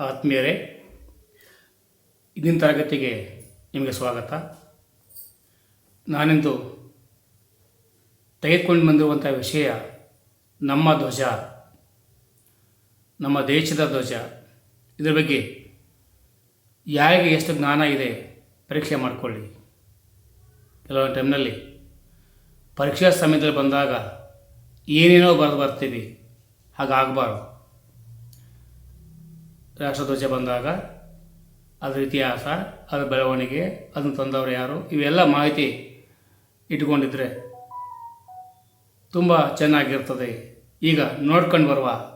ಆತ್ಮೀಯರೇ ಇಂದಿನ ತರಗತಿಗೆ ನಿಮಗೆ ಸ್ವಾಗತ. ನಾನಿಂದು ತೆಗೆದುಕೊಂಡು ಬಂದಿರುವಂಥ ವಿಷಯ ನಮ್ಮ ಧ್ವಜ, ನಮ್ಮ ದೇಶದ ಧ್ವಜ. ಇದರ ಬಗ್ಗೆ ಯಾರಿಗೆ ಎಷ್ಟು ಜ್ಞಾನ ಇದೆ ಪರೀಕ್ಷೆ ಮಾಡಿಕೊಳ್ಳಿ. ಕೆಲವೊಂದು ಟೈಮ್ನಲ್ಲಿ ಪರೀಕ್ಷಾ ಸಮಯದಲ್ಲಿ ಬಂದಾಗ ಏನೇನೋ ಬರೆದು ಬರ್ತೀವಿ, ಹಾಗಾಗಬಾರ್ದು. ರಾಷ್ಟ್ರಧ್ವಜ ಬಂದಾಗ ಅದರ ಇತಿಹಾಸ, ಅದರ ಬೆಳವಣಿಗೆ, ಅದನ್ನು ತಂದವರು ಯಾರು, ಇವೆಲ್ಲ ಮಾಹಿತಿ ಇಟ್ಕೊಂಡಿದ್ರೆ ತುಂಬ ಚೆನ್ನಾಗಿರ್ತದೆ. ಈಗ ನೋಡ್ಕೊಂಡು ಬರುವ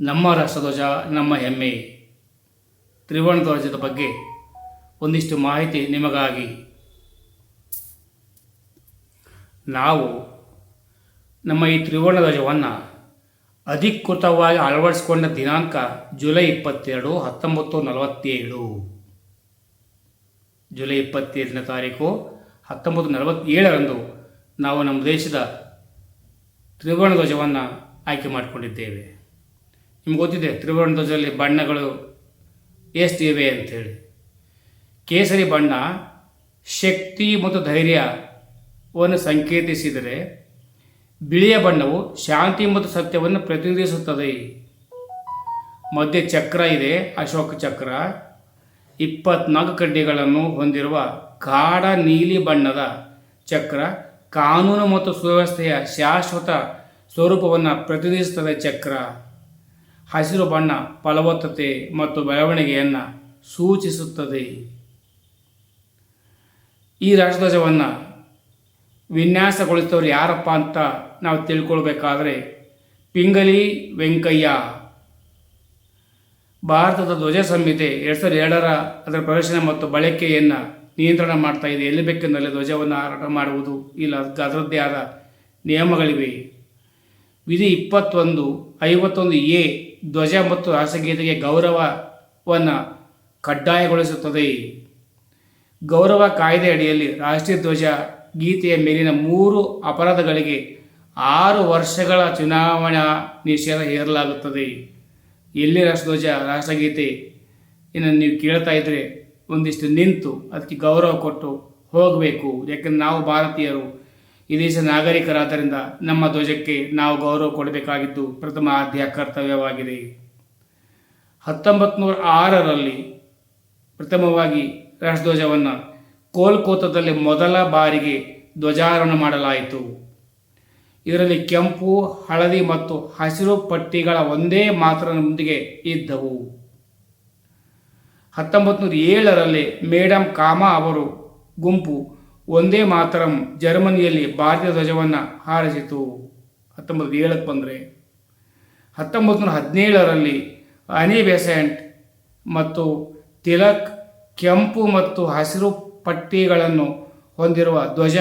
ನಮ್ಮ ರಾಷ್ಟ್ರಧ್ವಜ, ನಮ್ಮ ಹೆಮ್ಮೆ, ತ್ರಿವರ್ಣ ಧ್ವಜದ ಬಗ್ಗೆ ಒಂದಿಷ್ಟು ಮಾಹಿತಿ ನಿಮಗಾಗಿ. ನಾವು ನಮ್ಮ ಈ ತ್ರಿವರ್ಣ ಧ್ವಜವನ್ನು ಅಧಿಕೃತವಾಗಿ ಅಳವಡಿಸಿಕೊಂಡ ದಿನಾಂಕ ಜುಲೈ ಇಪ್ಪತ್ತೆರಡು ಹತ್ತೊಂಬತ್ತು ನಲವತ್ತೇಳು. ಜುಲೈ ಇಪ್ಪತ್ತೇಳನೇ ತಾರೀಕು ಹತ್ತೊಂಬತ್ತು ನಲವತ್ತೇಳರಂದು ನಾವು ನಮ್ಮ ದೇಶದ ತ್ರಿವರ್ಣ ಧ್ವಜವನ್ನು ಆಯ್ಕೆ ಮಾಡಿಕೊಂಡಿದ್ದೇವೆ. ನಿಮ್ಗೆ ಗೊತ್ತಿದೆ ತ್ರಿವರ್ಣ ಧ್ವಜದಲ್ಲಿ ಬಣ್ಣಗಳು ಎಷ್ಟು ಇವೆ ಅಂಥೇಳಿ. ಕೇಸರಿ ಬಣ್ಣ, ಶಕ್ತಿ ಮತ್ತು ಧೈರ್ಯವನ್ನು ಸಂಕೇತಿಸಿದರೆ ಬಿಳಿಯ ಬಣ್ಣವು ಶಾಂತಿ ಮತ್ತು ಸತ್ಯವನ್ನು ಪ್ರತಿನಿಧಿಸುತ್ತದೆ. ಮಧ್ಯೆ ಚಕ್ರ ಇದೆ, ಅಶೋಕ ಚಕ್ರ. ಇಪ್ಪತ್ನಾಲ್ಕು ಕಡ್ಡಿಗಳನ್ನು ಹೊಂದಿರುವ ಗಾಢ ನೀಲಿ ಬಣ್ಣದ ಚಕ್ರ ಕಾನೂನು ಮತ್ತು ಸುವ್ಯವಸ್ಥೆಯ ಶಾಶ್ವತ ಸ್ವರೂಪವನ್ನು ಪ್ರತಿನಿಧಿಸುತ್ತದೆ ಚಕ್ರ. ಹಸಿರು ಬಣ್ಣ ಫಲವತ್ತತೆ ಮತ್ತು ಬೆಳವಣಿಗೆಯನ್ನು ಸೂಚಿಸುತ್ತದೆ. ಈ ರಾಷ್ಟ್ರಧ್ವಜವನ್ನು ವಿನ್ಯಾಸಗೊಳಿಸಿದವರು ಯಾರಪ್ಪ ಅಂತ ನಾವು ತಿಳ್ಕೊಳ್ಬೇಕಾದ್ರೆ ಪಿಂಗಲಿ ವೆಂಕಯ್ಯ. ಭಾರತದ ಧ್ವಜ ಸಂಹಿತೆ ಎರಡು ಸಾವಿರದ ಎರಡರ ಅದರ ಪ್ರದರ್ಶನ ಮತ್ತು ಬಳಕೆಯನ್ನು ನಿಯಂತ್ರಣ ಮಾಡ್ತಾ ಇದೆ. ಎಲ್ಲಿ ಬೇಕೆಂದಲ್ಲಿ ಧ್ವಜವನ್ನು ಹಾರಾಟ ಮಾಡುವುದು ಇಲ್ಲ ಅದಕ್ಕೆ ಅದರದ್ದೇ ಆದ ನಿಯಮಗಳಿವೆ. ವಿಧಿ ಇಪ್ಪತ್ತೊಂದು, ಐವತ್ತೊಂದು ಎ, ಧ್ವಜ ಮತ್ತು ರಾಷ್ಟ್ರಗೀತೆಗೆ ಗೌರವವನ್ನು ಕಡ್ಡಾಯಗೊಳಿಸುತ್ತದೆ. ಗೌರವ ಕಾಯ್ದೆ ಅಡಿಯಲ್ಲಿ ರಾಷ್ಟ್ರೀಯ ಧ್ವಜ ಗೀತೆಯ ಮೇಲಿನ ಮೂರು ಅಪರಾಧಗಳಿಗೆ ಆರು ವರ್ಷಗಳ ಚುನಾವಣಾ ನಿಷೇಧ ಹೇರಲಾಗುತ್ತದೆ. ಎಲ್ಲಿ ರಾಷ್ಟ್ರಧ್ವಜ, ರಾಷ್ಟ್ರಗೀತೆ? ಇನ್ನು ನೀವು ಕೇಳ್ತಾ ಇದ್ದರೆ ಒಂದಿಷ್ಟು ನಿಂತು ಅದಕ್ಕೆ ಗೌರವ ಕೊಟ್ಟು ಹೋಗಬೇಕು. ಯಾಕಂದ್ರೆ ನಾವು ಭಾರತೀಯರು, ಈ ದೇಶ ನಾಗರಿಕರಾದ್ದರಿಂದ ನಮ್ಮ ಧ್ವಜಕ್ಕೆ ನಾವು ಗೌರವ ಕೊಡಬೇಕಾಗಿದ್ದು ಪ್ರಥಮ ಆದ್ಯ ಕರ್ತವ್ಯವಾಗಿದೆ. ಹತ್ತೊಂಬತ್ತು ನೂರ ಆರರಲ್ಲಿ ಪ್ರಥಮವಾಗಿ ರಾಷ್ಟ್ರಧ್ವಜವನ್ನು ಕೋಲ್ಕೋತಾದಲ್ಲಿ ಮೊದಲ ಬಾರಿಗೆ ಧ್ವಜಾರೋಹಣ ಮಾಡಲಾಯಿತು. ಇದರಲ್ಲಿ ಕೆಂಪು, ಹಳದಿ ಮತ್ತು ಹಸಿರು ಪಟ್ಟಿಗಳ ಒಂದೇ ಮಾತ್ರದೊಂದಿಗೆ ಇದ್ದವು. ಹತ್ತೊಂಬತ್ತು ನೂರ ಏಳರಲ್ಲಿ ಮೇಡಮ್ ಕಾಮಾ ಅವರು ಗುಂಪು ಒಂದೇ ಮಾತರಂ ಜರ್ಮನಿಯಲ್ಲಿ ಭಾರತೀಯ ಧ್ವಜವನ್ನು ಹಾರಿಸಿತು. ಹತ್ತೊಂಬತ್ತು ಏಳಕ್ಕೆ ಬಂದರೆ ಹತ್ತೊಂಬತ್ತು ನೂರ ಹದಿನೇಳರಲ್ಲಿ ಅನಿ ಬೆಸೆಂಟ್ ಮತ್ತು ತಿಲಕ್ ಕೆಂಪು ಮತ್ತು ಹಸಿರು ಪಟ್ಟಿಗಳನ್ನು ಹೊಂದಿರುವ ಧ್ವಜ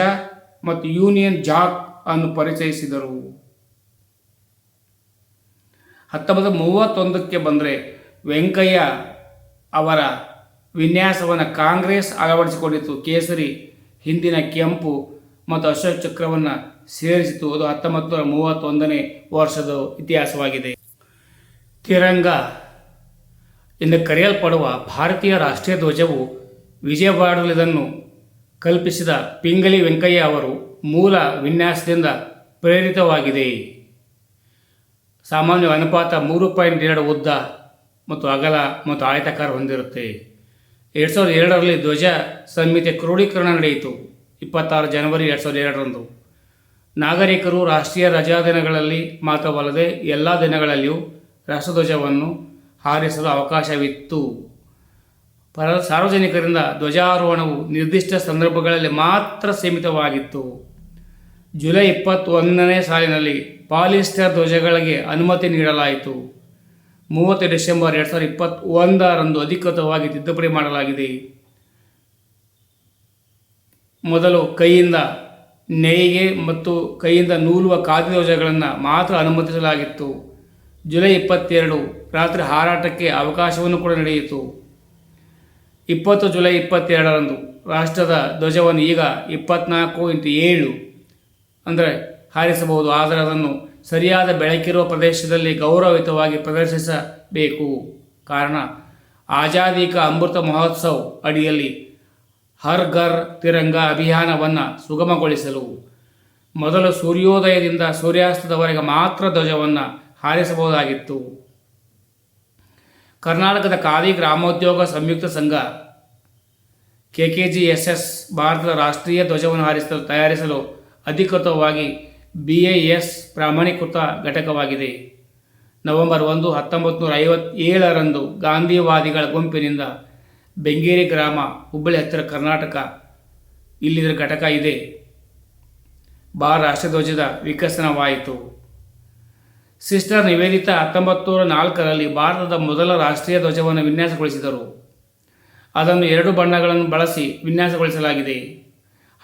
ಮತ್ತು ಯೂನಿಯನ್ ಜಾಕ್ ಅನ್ನು ಪರಿಚಯಿಸಿದರು. ಹತ್ತೊಂಬತ್ತು ಮೂವತ್ತೊಂದಕ್ಕೆ ಬಂದರೆ ವೆಂಕಯ್ಯ ಅವರ ವಿನ್ಯಾಸವನ್ನು ಕಾಂಗ್ರೆಸ್ ಅಳವಡಿಸಿಕೊಂಡಿತು ಕೇಸರಿ ಹಿಂದಿನ ಕೆಂಪು ಮತ್ತು ಅಶೋಕ ಚಕ್ರವನ್ನು ಸೇರಿಸಿತು. ಅದು ಹತ್ತೊಂಬತ್ತು ನೂರ ಮೂವತ್ತೊಂದನೇ ವರ್ಷದ ಇತಿಹಾಸವಾಗಿದೆ. ತಿರಂಗ ಎಂದು ಕರೆಯಲ್ಪಡುವ ಭಾರತೀಯ ರಾಷ್ಟ್ರೀಯ ಧ್ವಜವು ವಿಜಯವಾಡದಲ್ಲಿ ಇದನ್ನು ಕಲ್ಪಿಸಿದ ಪಿಂಗಲಿ ವೆಂಕಯ್ಯ ಅವರು ಮೂಲ ವಿನ್ಯಾಸದಿಂದ ಪ್ರೇರಿತವಾಗಿದೆ. ಸಾಮಾನ್ಯ ಅನುಪಾತ ಮೂರು ಪಾಯಿಂಟ್ ಎರಡು ಉದ್ದ ಮತ್ತು ಅಗಲ ಮತ್ತು ಆಯತಕಾರ ಹೊಂದಿರುತ್ತೆ. ಎರಡು ಸಾವಿರದ ಎರಡರಲ್ಲಿ ಧ್ವಜ ಸಂಹಿತೆ ಕ್ರೋಢೀಕರಣ ನಡೆಯಿತು. ಇಪ್ಪತ್ತಾರು ಜನವರಿ ಎರಡು ಸಾವಿರದ ಎರಡರಂದು. ನಾಗರಿಕರು ರಾಷ್ಟ್ರೀಯ ರಜಾ ದಿನಗಳಲ್ಲಿ ಮಾತ್ರವಲ್ಲದೆ ಎಲ್ಲ ದಿನಗಳಲ್ಲಿಯೂ ರಾಷ್ಟ್ರಧ್ವಜವನ್ನು ಹಾರಿಸಲು ಅವಕಾಶವಿತ್ತು. ಪರ ಸಾರ್ವಜನಿಕರಿಂದ ಧ್ವಜಾರೋಹಣವು ನಿರ್ದಿಷ್ಟ ಸಂದರ್ಭಗಳಲ್ಲಿ ಮಾತ್ರ ಸೀಮಿತವಾಗಿತ್ತು. ಜುಲೈ ಇಪ್ಪತ್ತೊಂದನೇ ಸಾಲಿನಲ್ಲಿ ಪಾಲಿಸ್ಟರ್ ಧ್ವಜಗಳಿಗೆ ಅನುಮತಿ ನೀಡಲಾಯಿತು. ಮೂವತ್ತು ಡಿಸೆಂಬರ್ ಎರಡು ಸಾವಿರದ ಇಪ್ಪತ್ತೊಂದರಂದು ಅಧಿಕೃತವಾಗಿ ತಿದ್ದುಪಡಿ ಮಾಡಲಾಗಿದೆ. ಮೊದಲು ಕೈಯಿಂದ ನೇಯ್ಗೆ ಮತ್ತು ಕೈಯಿಂದ ನೂಲುವ ಖಾದಿ ಧ್ವಜಗಳನ್ನು ಮಾತ್ರ ಅನುಮತಿಸಲಾಗಿತ್ತು. ಜುಲೈ ಇಪ್ಪತ್ತೆರಡು ರಾತ್ರಿ ಹಾರಾಟಕ್ಕೆ ಅವಕಾಶವನ್ನು ಕೂಡ ನಡೆಯಿತು ಇಪ್ಪತ್ತು ಜುಲೈ ಇಪ್ಪತ್ತೆರಡರಂದು ರಾಷ್ಟ್ರದ ಧ್ವಜವನ್ನು ಈಗ ಇಪ್ಪತ್ನಾಲ್ಕು ಇಂಟು ಏಳು ಅಂದರೆ ಹಾರಿಸಬಹುದು. ಆದರೆ ಅದನ್ನು ಸರಿಯಾದ ಬೆಳಕಿರುವ ಪ್ರದೇಶದಲ್ಲಿ ಗೌರವಯುತವಾಗಿ ಪ್ರದರ್ಶಿಸಬೇಕು. ಕಾರಣ ಆಜಾದಿ ಕಾ ಅಮೃತ ಮಹೋತ್ಸವ ಅಡಿಯಲ್ಲಿ ಹರ್ ಘರ್ ತಿರಂಗ ಅಭಿಯಾನವನ್ನು ಸುಗಮಗೊಳಿಸಲು. ಮೊದಲು ಸೂರ್ಯೋದಯದಿಂದ ಸೂರ್ಯಾಸ್ತದವರೆಗೆ ಮಾತ್ರ ಧ್ವಜವನ್ನು ಹಾರಿಸಬಹುದಾಗಿತ್ತು. ಕರ್ನಾಟಕದ Khadi Gramodyog Samyukta Sangha K K G S S ಭಾರತದ ರಾಷ್ಟ್ರೀಯ ಧ್ವಜವನ್ನು ಹಾರಿಸಲು, ತಯಾರಿಸಲು ಅಧಿಕೃತವಾಗಿ ಬಿ ಎ ಎಸ್ ಪ್ರಾಮಾಣೀಕೃತ ಘಟಕವಾಗಿದೆ. ನವೆಂಬರ್ ಒಂದು ಹತ್ತೊಂಬತ್ತು ನೂರ ಐವತ್ತೇಳರಂದು ಗಾಂಧಿವಾದಿಗಳ ಗುಂಪಿನಿಂದ ಬೆಂಗೇರಿ ಗ್ರಾಮ, ಹುಬ್ಬಳ್ಳಿ ಹತ್ತಿರ ಕರ್ನಾಟಕ ಇಲ್ಲಿದರ ಘಟಕ ಇದೆ. ಬಾ ರಾಷ್ಟ್ರಧ್ವಜದ ವಿಕಸನವಾಯಿತು. ಸಿಸ್ಟರ್ ನಿವೇದಿತ ಹತ್ತೊಂಬತ್ತು ನೂರ ನಾಲ್ಕರಲ್ಲಿ ಭಾರತದ ಮೊದಲ ರಾಷ್ಟ್ರೀಯ ಧ್ವಜವನ್ನು ವಿನ್ಯಾಸಗೊಳಿಸಿದರು. ಅದನ್ನು ಎರಡು ಬಣ್ಣಗಳನ್ನು ಬಳಸಿ ವಿನ್ಯಾಸಗೊಳಿಸಲಾಗಿದೆ.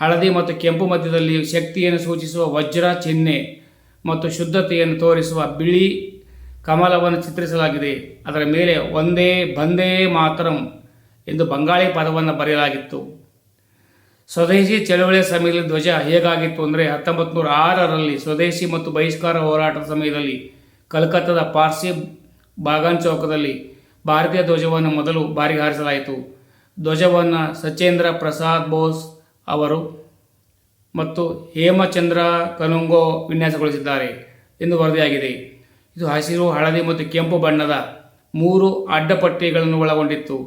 ಹಳದಿ ಮತ್ತು ಕೆಂಪು ಮಧ್ಯದಲ್ಲಿ ಶಕ್ತಿಯನ್ನು ಸೂಚಿಸುವ ವಜ್ರ, ಚಿಹ್ನೆ ಮತ್ತು ಶುದ್ಧತೆಯನ್ನು ತೋರಿಸುವ ಬಿಳಿ ಕಮಲವನ್ನು ಚಿತ್ರಿಸಲಾಗಿದೆ. ಅದರ ಮೇಲೆ ಒಂದೇ ಬಂದೇ ಮಾತರಂ ಎಂದು ಬಂಗಾಳಿ ಪದವನ್ನು ಬರೆಯಲಾಗಿತ್ತು. ಸ್ವದೇಶಿ ಚಳವಳಿಯ ಸಮಯದಲ್ಲಿ ಧ್ವಜ ಹೇಗಾಗಿತ್ತು ಅಂದರೆ ಹತ್ತೊಂಬತ್ತು ನೂರ ಆರರಲ್ಲಿ ಸ್ವದೇಶಿ ಮತ್ತು ಬಹಿಷ್ಕಾರ ಹೋರಾಟದ ಸಮಯದಲ್ಲಿ ಕಲ್ಕತ್ತಾದ ಪಾರ್ಸಿ ಬಾಗಾನ್ ಚೌಕದಲ್ಲಿ ಭಾರತೀಯ ಧ್ವಜವನ್ನು ಮೊದಲು ಬಾರಿಗೆ ಹಾರಿಸಲಾಯಿತು. ಧ್ವಜವನ್ನು ಸಚೇಂದ್ರ ಪ್ರಸಾದ್ ಬೋಸ್ ಅವರು ಮತ್ತು ಹೇಮಚಂದ್ರ ಕನುಂಗೋ ವಿನ್ಯಾಸಗೊಳಿಸಿದ್ದಾರೆ ಎಂದು ವರದಿಯಾಗಿದೆ. ಇದು ಹಸಿರು, ಹಳದಿ ಮತ್ತು ಕೆಂಪು ಬಣ್ಣದ ಮೂರು ಅಡ್ಡಪಟ್ಟಿಗಳನ್ನು ಒಳಗೊಂಡಿತ್ತು.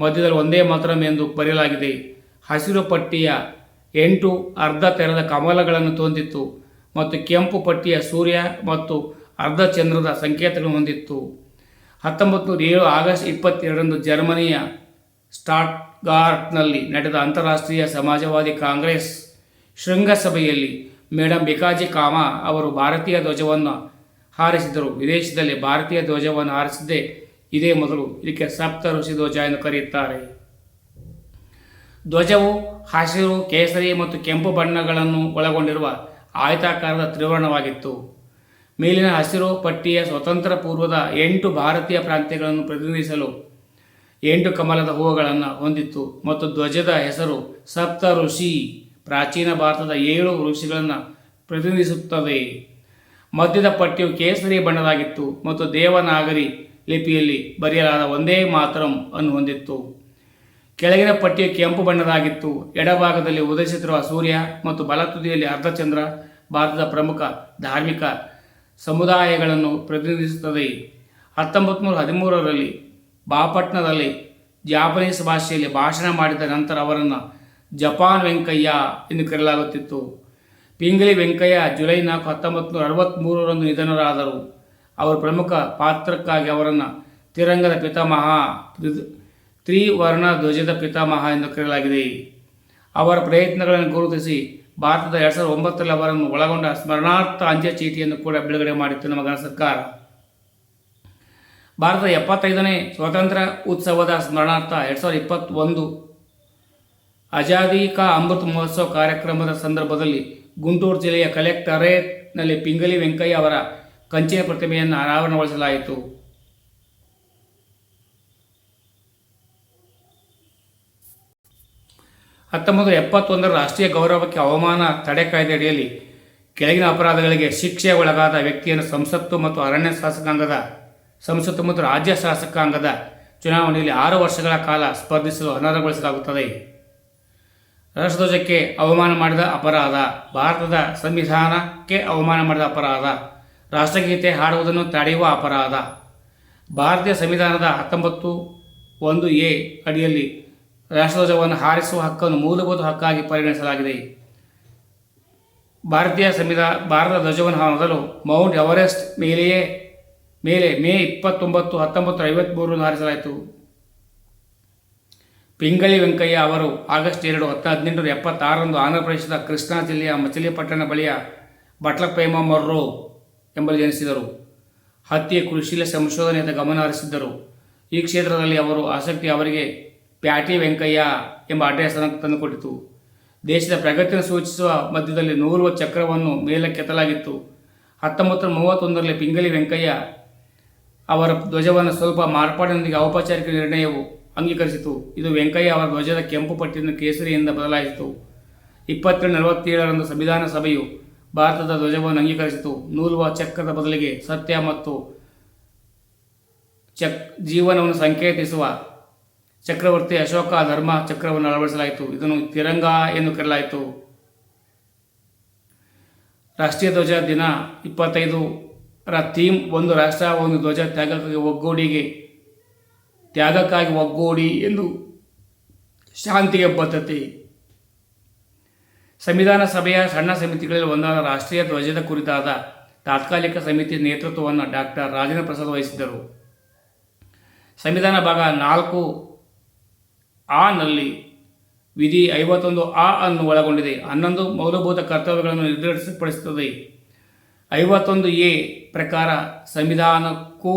ಮಧ್ಯದಲ್ಲಿ ಒಂದೇ ಮಾತ್ರ ಎಂದು ಬರೆಯಲಾಗಿದೆ. ಹಸಿರು ಪಟ್ಟಿಯ ಎಂಟು ಅರ್ಧ ತೆರೆದ ಕಮಲಗಳನ್ನು ಹೊಂದಿತ್ತು ಮತ್ತು ಕೆಂಪು ಪಟ್ಟಿಯ ಸೂರ್ಯ ಮತ್ತು ಅರ್ಧ ಚಂದ್ರದ ಸಂಕೇತಗಳನ್ನು ಹೊಂದಿತ್ತು. ಹತ್ತೊಂಬತ್ತು ನೂರ ಏಳು ಆಗಸ್ಟ್ ಇಪ್ಪತ್ತೆರಡರಂದು ಜರ್ಮನಿಯ ಸ್ಟಾಟ್ಗಾರ್ಟ್ನಲ್ಲಿ ನಡೆದ ಅಂತಾರಾಷ್ಟ್ರೀಯ ಸಮಾಜವಾದಿ ಕಾಂಗ್ರೆಸ್ ಶೃಂಗಸಭೆಯಲ್ಲಿ ಮೇಡಮ್ ಬಿಕಾಜಿ ಕಾಮ ಅವರು ಭಾರತೀಯ ಧ್ವಜವನ್ನು ಹಾರಿಸಿದರು. ವಿದೇಶದಲ್ಲಿ ಭಾರತೀಯ ಧ್ವಜವನ್ನು ಹಾರಿಸಿದ್ದೇ ಇದೇ ಮೊದಲು. ಇದಕ್ಕೆ ಸಪ್ತ ಋಷಿ ಧ್ವಜ ಎಂದು ಕರೆಯುತ್ತಾರೆ. ಧ್ವಜವು, ಹಸಿರು, ಕೇಸರಿ ಮತ್ತು ಕೆಂಪು ಬಣ್ಣಗಳನ್ನು ಒಳಗೊಂಡಿರುವ ಆಯತಾಕಾರದ ತ್ರಿವರ್ಣವಾಗಿತ್ತು. ಮೇಲಿನ ಹಸಿರು ಪಟ್ಟಿಯ ಸ್ವತಂತ್ರ ಪೂರ್ವದ ಎಂಟು ಭಾರತೀಯ ಪ್ರಾಂತ್ಯಗಳನ್ನು ಪ್ರತಿನಿಧಿಸಲು ಎಂಟು ಕಮಲದ ಹೂವುಗಳನ್ನು ಹೊಂದಿತ್ತು ಮತ್ತು ಧ್ವಜದ ಹೆಸರು ಸಪ್ತ ಋಷಿ ಪ್ರಾಚೀನ ಭಾರತದ ಏಳು ಋಷಿಗಳನ್ನು ಪ್ರತಿನಿಧಿಸುತ್ತದೆ. ಮಧ್ಯದ ಪಟ್ಟಿಯು ಕೇಸರಿ ಬಣ್ಣದಾಗಿತ್ತು ಮತ್ತು ದೇವನಾಗರಿ ಲಿಪಿಯಲ್ಲಿ ಬರೆಯಲಾದ ಒಂದೇ ಮಾತರಂ ಅನ್ನು ಹೊಂದಿತ್ತು. ಕೆಳಗಿನ ಪಟ್ಟಿಯ ಕೆಂಪು ಬಣ್ಣದಾಗಿತ್ತು. ಎಡಭಾಗದಲ್ಲಿ ಉದಯಿಸುತ್ತಿರುವ ಸೂರ್ಯ ಮತ್ತು ಬಲತುದಿಯಲ್ಲಿ ಅರ್ಧಚಂದ್ರ ಭಾರತದ ಪ್ರಮುಖ ಧಾರ್ಮಿಕ ಸಮುದಾಯಗಳನ್ನು ಪ್ರತಿನಿಧಿಸುತ್ತದೆ. ಹತ್ತೊಂಬತ್ತು ನೂರ ಹದಿಮೂರರಲ್ಲಿ ಬಾಪಟ್ನದಲ್ಲಿ ಜಾಪನೀಸ್ ಭಾಷೆಯಲ್ಲಿ ಭಾಷಣ ಮಾಡಿದ ನಂತರ ಅವರನ್ನು ಜಪಾನ್ ವೆಂಕಯ್ಯ ಎಂದು ಕರೆಯಲಾಗುತ್ತಿತ್ತು. ಪಿಂಗಲಿ ವೆಂಕಯ್ಯ ಜುಲೈ ನಾಲ್ಕು ಹತ್ತೊಂಬತ್ತು ನೂರ ಅರವತ್ತ್ಮೂರರಂದು ನಿಧನರಾದರು. ಅವರ ಪ್ರಮುಖ ಪಾತ್ರಕ್ಕಾಗಿ ಅವರನ್ನು ತಿರಂಗದ ಪಿತಾಮಹ ತ್ರಿವರ್ಣ ಧ್ವಜದ ಪಿತಾಮಹ ಎಂದು ಕರೆಯಲಾಗಿದೆ. ಅವರ ಪ್ರಯತ್ನಗಳನ್ನು ಗುರುತಿಸಿ ಭಾರತದ ಎರಡು ಸಾವಿರದ ಒಂಬತ್ತರಲ್ಲಿ ಅವರನ್ನು ಒಳಗೊಂಡ ಸ್ಮರಣಾರ್ಥ ಅಂಚೆ ಚೀಟಿಯನ್ನು ಕೂಡ ಬಿಡುಗಡೆ ಮಾಡಿತ್ತು ನಮ್ಮ ಘನ ಸರ್ಕಾರ. ಭಾರತದ ಎಪ್ಪತ್ತೈದನೇ ಸ್ವಾತಂತ್ರ್ಯ ಉತ್ಸವದ ಸ್ಮರಣಾರ್ಥ ಎರಡು ಸಾವಿರದ ಇಪ್ಪತ್ತೊಂದು ಆಜಾದಿ ಕಾ ಅಮೃತ್ ಮಹೋತ್ಸವ ಕಾರ್ಯಕ್ರಮದ ಸಂದರ್ಭದಲ್ಲಿ ಗುಂಟೂರು ಜಿಲ್ಲೆಯ ಕಲೆಕ್ಟರೇಟ್ನಲ್ಲಿ ಪಿಂಗಲಿ ವೆಂಕಯ್ಯ ಅವರ ಕಂಚಿನ ಪ್ರತಿಮೆಯನ್ನು ಅನಾವರಣಗೊಳಿಸಲಾಯಿತು. ಹತ್ತೊಂಬತ್ತು ನೂರ ಎಪ್ಪತ್ತೊಂದರ ರಾಷ್ಟ್ರೀಯ ಗೌರವಕ್ಕೆ ಅವಮಾನ ತಡೆ ಕಾಯ್ದೆ ಅಡಿಯಲ್ಲಿ ಕೆಳಗಿನ ಅಪರಾಧಗಳಿಗೆ ಶಿಕ್ಷೆ ಒಳಗಾದ ವ್ಯಕ್ತಿಯನ್ನು ಸಂಸತ್ತು ಮತ್ತು ಅರಣ್ಯ ಶಾಸಕಾಂಗದ, ಸಂಸತ್ತು ಮತ್ತು ರಾಜ್ಯ ಶಾಸಕಾಂಗದ ಚುನಾವಣೆಯಲ್ಲಿ ಆರು ವರ್ಷಗಳ ಕಾಲ ಸ್ಪರ್ಧಿಸಲು ಅನರ್ಹಗೊಳಿಸಲಾಗುತ್ತದೆ. ರಾಷ್ಟ್ರಧ್ವಜಕ್ಕೆ ಅವಮಾನ ಮಾಡಿದ ಅಪರಾಧ, ಭಾರತದ ಸಂವಿಧಾನಕ್ಕೆ ಅವಮಾನ ಮಾಡಿದ ಅಪರಾಧ, ರಾಷ್ಟ್ರಗೀತೆ ಹಾಡುವುದನ್ನು ತಡೆಯುವ ಅಪರಾಧ, ಭಾರತೀಯ ಸಂವಿಧಾನದ ಹತ್ತೊಂಬತ್ತು ಒಂದು ಎ ಅಡಿಯಲ್ಲಿ ರಾಷ್ಟ್ರಧ್ವಜವನ್ನು ಹಾರಿಸುವ ಹಕ್ಕನ್ನು ಮೂಲಭೂತ ಹಕ್ಕಾಗಿ ಪರಿಗಣಿಸಲಾಗಿದೆ. ಭಾರತೀಯ ಸಂವಿಧಾನ ಭಾರತ ಧ್ವಜವನ್ನು ಮೊದಲು ಮೌಂಟ್ ಎವರೆಸ್ಟ್ ಮೇಲೆಯೇ, ಮೇಲೆ ಮೇ ಇಪ್ಪತ್ತೊಂಬತ್ತು ಹತ್ತೊಂಬತ್ತು ಐವತ್ತ್ಮೂರನ್ನು ಹಾರಿಸಲಾಯಿತು. ಪಿಂಗಳಿ ವೆಂಕಯ್ಯ ಅವರು ಆಗಸ್ಟ್ ಎರಡು ಹತ್ತು ಹದಿನೆಂಟು ಎಪ್ಪತ್ತಾರರಂದು ಆಂಧ್ರಪ್ರದೇಶದ ಕೃಷ್ಣಾ ಜಿಲ್ಲೆಯ ಮಚಿಲಿಪಟ್ಟಣ ಬಳಿಯ ಬಟ್ಲಪೇಮ ಮರ್ರೋ ಎಂಬಲ್ಲಿ ಜನಿಸಿದರು. ಹತ್ತಿಯ ಕೃಷಿಯಲ್ಲಿ ಸಂಶೋಧನೆಯಿಂದ ಗಮನ ಹರಿಸಿದ್ದರು. ಈ ಕ್ಷೇತ್ರದಲ್ಲಿ ಅವರು ಆಸಕ್ತಿ ಅವರಿಗೆ ಪ್ಯಾಟಿ ವೆಂಕಯ್ಯ ಎಂಬ ಅಡ್ರೆಸ್ ಅನ್ನು ತಂದುಕೊಟ್ಟಿತು. ದೇಶದ ಪ್ರಗತಿಯನ್ನು ಸೂಚಿಸುವ ಮಧ್ಯದಲ್ಲಿ ನೂಲುವ ಚಕ್ರವನ್ನು ಮೇಲಕ್ಕೆತ್ತಲಾಗಿತ್ತು ಹತ್ತೊಂಬತ್ತು ಮೂವತ್ತೊಂದರಲ್ಲಿ ಪಿಂಗಲಿ ವೆಂಕಯ್ಯ ಅವರ ಧ್ವಜವನ್ನು ಸ್ವಲ್ಪ ಮಾರ್ಪಾಡಿನೊಂದಿಗೆ ಔಪಚಾರಿಕ ನಿರ್ಣಯವು ಅಂಗೀಕರಿಸಿತು. ಇದು ವೆಂಕಯ್ಯ ಅವರ ಧ್ವಜದ ಕೆಂಪು ಪಟ್ಟಿಯನ್ನು ಕೇಸರಿಯಿಂದ ಬದಲಾಯಿಸಿತು. ಇಪ್ಪತ್ತೆರಡು ನಲವತ್ತೇಳರಂದು ಸಂವಿಧಾನ ಸಭೆಯು ಭಾರತದ ಧ್ವಜವನ್ನು ಅಂಗೀಕರಿಸಿತು. ನೂಲುವ ಚಕ್ರದ ಬದಲಿಗೆ ಸತ್ಯ ಮತ್ತು ಚಕ್ ಜೀವನವನ್ನು ಸಂಕೇತಿಸುವ ಚಕ್ರವರ್ತಿ ಅಶೋಕ ಧರ್ಮ ಚಕ್ರವನ್ನು ಅಳವಡಿಸಲಾಯಿತು. ಇದನ್ನು ತಿರಂಗ ಎಂದು ಕರೆಯಲಾಯಿತು. ರಾಷ್ಟ್ರೀಯ ಧ್ವಜ ದಿನ ಇಪ್ಪತ್ತೈದು ರ ಥೀಮ್ ಒಂದು ರಾಷ್ಟ್ರ, ಒಂದು ಧ್ವಜ ತ್ಯಾಗಕ್ಕಾಗಿ ಒಗ್ಗೂಡಿಗೆ, ತ್ಯಾಗಕ್ಕಾಗಿ ಒಗ್ಗೂಡಿ ಎಂದು ಶಾಂತಿಗೆ ಬದ್ಧತೆ. ಸಂವಿಧಾನ ಸಭೆಯ ಸಣ್ಣ ಸಮಿತಿಗಳಲ್ಲಿ ಒಂದಾದ ರಾಷ್ಟ್ರೀಯ ಧ್ವಜದ ಕುರಿತಾದ ತಾತ್ಕಾಲಿಕ ಸಮಿತಿ ನೇತೃತ್ವವನ್ನು ಡಾಕ್ಟರ್ ರಾಜೇಂದ್ರ ಪ್ರಸಾದ್ ವಹಿಸಿದ್ದರು. ಸಂವಿಧಾನ ಭಾಗ ನಾಲ್ಕು ಆ ನಲ್ಲಿ ವಿಧಿ ಐವತ್ತೊಂದು ಆ ಅನ್ನು ಒಳಗೊಂಡಿದೆ. ಹನ್ನೊಂದು ಮೂಲಭೂತ ಕರ್ತವ್ಯಗಳನ್ನು ನಿರ್ದಿಷ್ಟಪಡಿಸುತ್ತದೆ ಐವತ್ತೊಂದು ಎ ಪ್ರಕಾರ ಸಂವಿಧಾನಕ್ಕೂ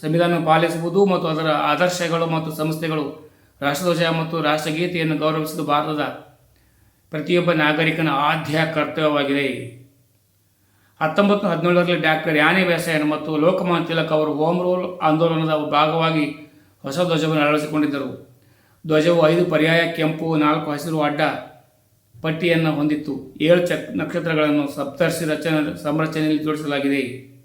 ಸಂವಿಧಾನ ಪಾಲಿಸುವುದು ಮತ್ತು ಅದರ ಆದರ್ಶಗಳು ಮತ್ತು ಸಂಸ್ಥೆಗಳು, ರಾಷ್ಟ್ರಧ್ವಜ ಮತ್ತು ರಾಷ್ಟ್ರಗೀತೆಯನ್ನು ಗೌರವಿಸುವುದು ಭಾರತದ ಪ್ರತಿಯೊಬ್ಬ ನಾಗರಿಕನ ಆದ್ಯ ಕರ್ತವ್ಯವಾಗಿದೆ. ಹತ್ತೊಂಬತ್ತು ಹದಿನೇಳರಲ್ಲಿ ಡಾಕ್ಟರ್ ಯಾನೆ ವ್ಯಾಸಯನ್ ಮತ್ತು ಲೋಕಮಾನ್ ತಿಲಕ್ ಅವರು ಹೋಮ್ ರೂಲ್ ಆಂದೋಲನದ ಭಾಗವಾಗಿ ಹೊಸ ಧ್ವಜವನ್ನು ಅಳವಡಿಸಿಕೊಂಡಿದ್ದರು. ಧ್ವಜವು ಐದು ಪರ್ಯಾಯ, ಕೆಂಪು, ನಾಲ್ಕು ಹಸಿರು, ಅಡ್ಡ ಪಟ್ಟಿಯನ್ನು ಹೊಂದಿತ್ತು. ಏಳು ಚಕ್ ನಕ್ಷತ್ರಗಳನ್ನು ಸಪ್ತರ್ಷಿ ರಚನೆ, ಸಂರಚನೆಯಲ್ಲಿ ಜೋಡಿಸಲಾಗಿದೆ.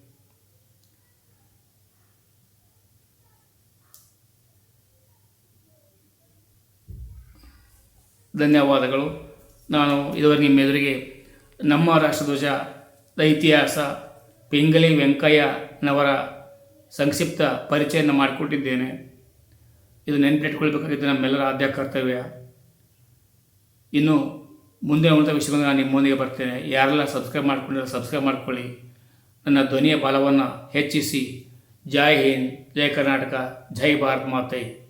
ಧನ್ಯವಾದಗಳು. ನಾನು ಇದುವರೆಗೆ ನಿಮ್ಮ ಎದುರಿಗೆ ನಮ್ಮ ರಾಷ್ಟ್ರಧ್ವಜದ ಇತಿಹಾಸ, ಪಿಂಗಲಿ ವೆಂಕಯ್ಯನವರ ಸಂಕ್ಷಿಪ್ತ ಪರಿಚಯನ ಮಾಡಿಕೊಟ್ಟಿದ್ದೇನೆ. ಇದು ನೆನಪಿಟ್ಕೊಳ್ಬೇಕಾಗಿದ್ದು ನಮ್ಮೆಲ್ಲರ ಆದ್ಯ ಕರ್ತವ್ಯ. ಇನ್ನು ಮುಂದೆ ಉಳಿದ ವಿಷಯಗಳನ್ನು ನಾನು ನಿಮ್ಮೊಂದಿಗೆ ಬರ್ತೇನೆ. ಯಾರೆಲ್ಲ ಸಬ್ಸ್ಕ್ರೈಬ್ ಮಾಡ್ಕೊಂಡಿರೋ ಸಬ್ಸ್ಕ್ರೈಬ್ ಮಾಡ್ಕೊಳ್ಳಿ. ನನ್ನ ಧ್ವನಿಯ ಬಲವನ್ನು ಹೆಚ್ಚಿಸಿ. ಜೈ ಹಿಂದ್, ಜೈ ಕರ್ನಾಟಕ, ಜೈ ಭಾರತ್ ಮಾತೆ.